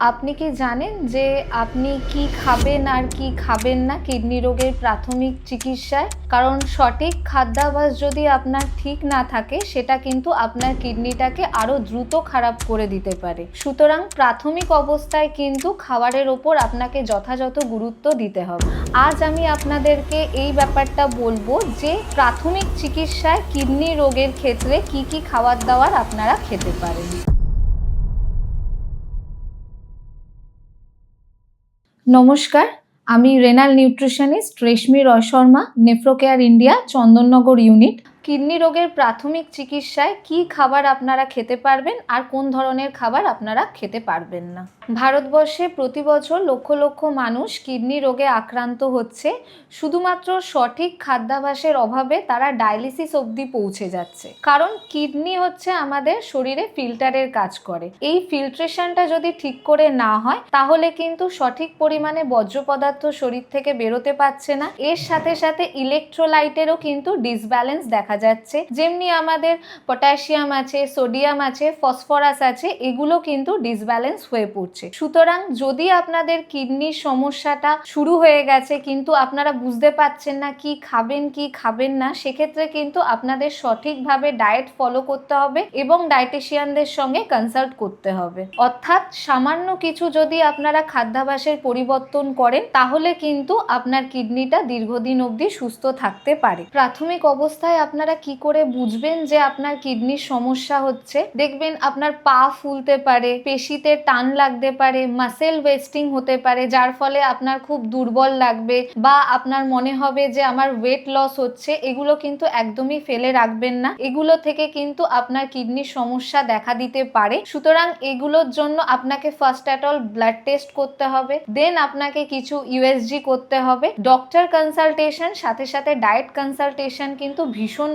আপনি কি জানেন যে আপনি কি খাবেন আর কি খাবেন না কিডনি রোগের প্রাথমিক চিকিৎসায়? কারণ সঠিক খাদ্যাভ্যাস যদি আপনার ঠিক না থাকে, সেটা কিন্তু আপনার কিডনিটাকে আরও দ্রুত খারাপ করে দিতে পারে। সুতরাং প্রাথমিক অবস্থায় কিন্তু খাবারের ওপর আপনাকে যথাযথ গুরুত্ব দিতে হবে। আজ আমি আপনাদেরকে এই ব্যাপারটা বলব যে প্রাথমিক চিকিৎসায় কিডনি রোগের ক্ষেত্রে কি কি খাবার দাবার আপনারা খেতে পারেন। নমস্কার আমি renal nutritionist Reshmi Roy Sharma Nephrocare India Chandannagar unit. Kidney রোগের প্রাথমিক চিকিৎসায় কি খাবার আপনারা খেতে পারবেন আর কোন ধরনের খাবার আপনারা খেতে পারবেন না? ভারতবর্ষে প্রতি বছর লক্ষ লক্ষ মানুষ কিডনি রোগে আক্রান্ত হচ্ছে। শুধুমাত্র সঠিক খাদ্যাভাসের অভাবে তারা ডায়ালিসিস অবধি পৌঁছে যাচ্ছে। কারণ কিডনি হচ্ছে আমাদের শরীরে ফিল্টারের কাজ করে। এই ফিল্ট্রেশনটা যদি ঠিক করে না হয়, তাহলে কিন্তু সঠিক পরিমাণে বর্জ্য পদার্থ শরীর থেকে বেরোতে পারছে না। এর সাথে সাথে ইলেকট্রোলাইটেরও কিন্তু ডিসব্যালেন্স দেখা যাচ্ছে। যেমনি আমাদের পটাশিয়াম আছে, সোডিয়াম আছে, ফসফরাস আছে, এগুলো কিন্তু ডিসব্যালেন্স হয়ে পড়ছে। সুতরাং যদি আপনাদের কিডনির সমস্যাটা শুরু হয়ে গেছে, কিন্তু আপনারা বুঝতে পারছেন না কি খাবেন কি খাবেন না, সেক্ষেত্রে কিন্তু আপনাদের সঠিকভাবে ডায়েট ফলো করতে হবে এবং ডায়েটিশিয়ানদের সঙ্গে কনসাল্ট করতে হবে। অর্থাৎ সামান্য কিছু যদি আপনারা খাদ্যাভাসের পরিবর্তন করেন, তাহলে কিন্তু আপনার কিডনিটা দীর্ঘদিন অবধি সুস্থ থাকতে পারে। প্রাথমিক অবস্থায় আপনারা কি করে বুঝবেন যে আপনার কিডনির সমস্যা হচ্ছে? দেখবেন আপনার পা ফুলতে পারে, পেশিতে টান লাগতে পারে মাসেল ওয়েস্টিং হতে পারে, যার ফলে আপনার খুব দুর্বল লাগবে বা আপনার মনে হবে যে আমার ওয়েট লস হচ্ছে, এগুলো কিন্তু একদমই ফেলে রাখবেন না। এগুলো থেকে কিন্তু আপনার কিডনির সমস্যা দেখা দিতে পারে। সুতরাং এগুলোর জন্য আপনাকে first at all blood test করতে হবে দেন আপনাকে কিছু ইউএসজি করতে হবে। ডক্টর কনসালটেশন সাথে সাথে ডায়েট কনসালটেশন কিন্তু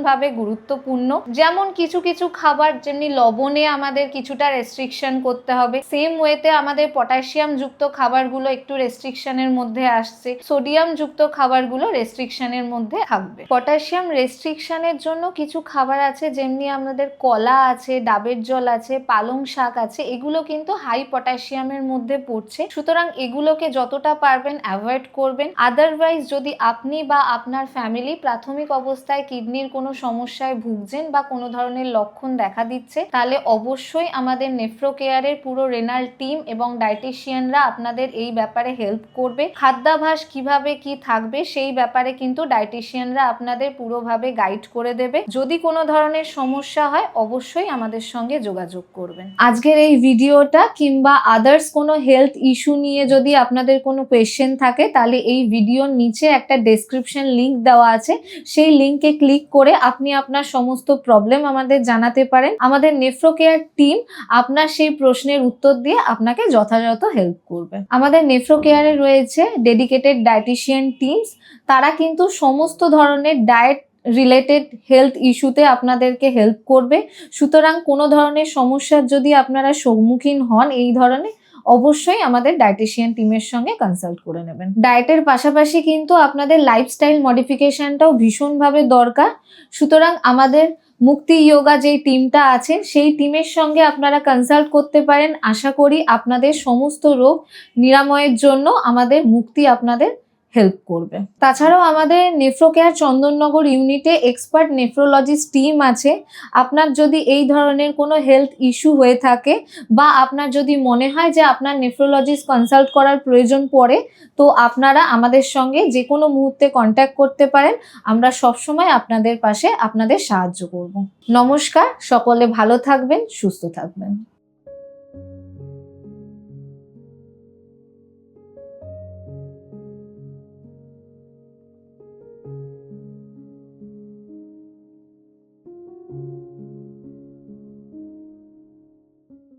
ভীষণভাবে গুরুত্বপূর্ণ। যেমন কিছু কিছু খাবার যেমনি লবণে আমাদের কিছুটা রেস্ট্রিকশন করতে হবে সেম ওয়েতে আমাদের পটাশিয়াম যুক্ত খাবারগুলো একটু রেস্ট্রিকশনের মধ্যে আসছে সোডিয়াম যুক্ত খাবারগুলো রেস্ট্রিকশনের মধ্যে থাকবে। পটাশিয়াম রেস্ট্রিকশনের জন্য কিছু খাবার আছে, যেমনি আমাদের কলা আছে, ডাবের জল আছে, পালং শাক আছে, এগুলো কিন্তু হাই পটাশিয়ামের মধ্যে পড়ছে। সুতরাং এগুলোকে যতটা পারবেন অ্যাভয়েড করবেন। আদারওয়াইজ যদি আপনি বা আপনার ফ্যামিলি প্রাথমিক অবস্থায় কিডনির কোনো সমস্যায় ভুগছেন বা কোনো ধরনের লক্ষণ দেখা দিচ্ছে, তাহলে অবশ্যই আমাদের নেফ্রো কেয়ারের পুরো রেনাল টিম এবং ডায়েটিশিয়ানরা আপনাদের এই ব্যাপারে হেল্প করবে। খাদ্যাভ্যাস কীভাবে কি থাকবে সেই ব্যাপারে কিন্তু ডায়েটিশিয়ানরা আপনাদের পুরোভাবে গাইড করে দেবে। যদি কোনো ধরনের সমস্যা হয়, অবশ্যই আমাদের সঙ্গে যোগাযোগ করবেন। আজকের এই ভিডিওটা কিংবা আদার্স কোনো হেলথ ইস্যু নিয়ে যদি আপনাদের কোনো কোয়েশ্চেন থাকে, তাহলে এই ভিডিওর নিচে একটা ডেসক্রিপশন লিঙ্ক দেওয়া আছে। সেই লিংকে ক্লিক করে আপনি আপনার সমস্ত প্রবলেম আমাদের জানাতে পারেন। আমাদের নেফ্রো কেয়ার টিম আপনার সেই প্রশ্নের উত্তর দিয়ে আপনাকে যথাযথ হেল্প করবে। আমাদের নেফ্রো কেয়ারে রয়েছে ডেডিকেটেড ডায়েটিশিয়ান টিমস তারা কিন্তু সমস্ত ধরনের ডায়েট রিলেটেড হেলথ ইস্যুতে আপনাদেরকে হেল্প করবে। সুতরাং কোনো ধরনের সমস্যার যদি আপনারা সম্মুখীন হন এই ধরনের অবশ্যই আমাদের ডায়েটিশিয়ান টিমের সঙ্গে কনসাল্ট করে নেবেন। ডায়েটের পাশাপাশি কিন্তু আপনাদের লাইফস্টাইল মডিফিকেশনটাও ভীষণভাবে দরকার। সুতরাং আমাদের মুক্তি যোগা যেই টিমটা আছে, সেই টিমের সঙ্গে আপনারা কনসাল্ট করতে পারেন। আশা করি আপনাদের সমস্ত রোগ নিরাময়ের জন্য আমাদের মুক্তি আপনাদের হেল্প করবে। তাছাড়াও আমাদের নেফ্রোকেয়ার চন্দননগর ইউনিটে এক্সপার্ট নেফ্রোলজিস্ট টিম আছে। আপনার যদি এই ধরনের কোনো হেলথ ইস্যু হয়ে থাকে বা আপনার যদি মনে হয় যে আপনার নেফ্রোলজিস্ট কনসাল্ট করার প্রয়োজন পড়ে, তো আপনারা আমাদের সঙ্গে যে কোনো মুহূর্তে কন্ট্যাক্ট করতে পারেন। আমরা সবসময় আপনাদের পাশে আপনাদের সাহায্য করব। নমস্কার, সকলে ভালো থাকবেন, সুস্থ থাকবেন।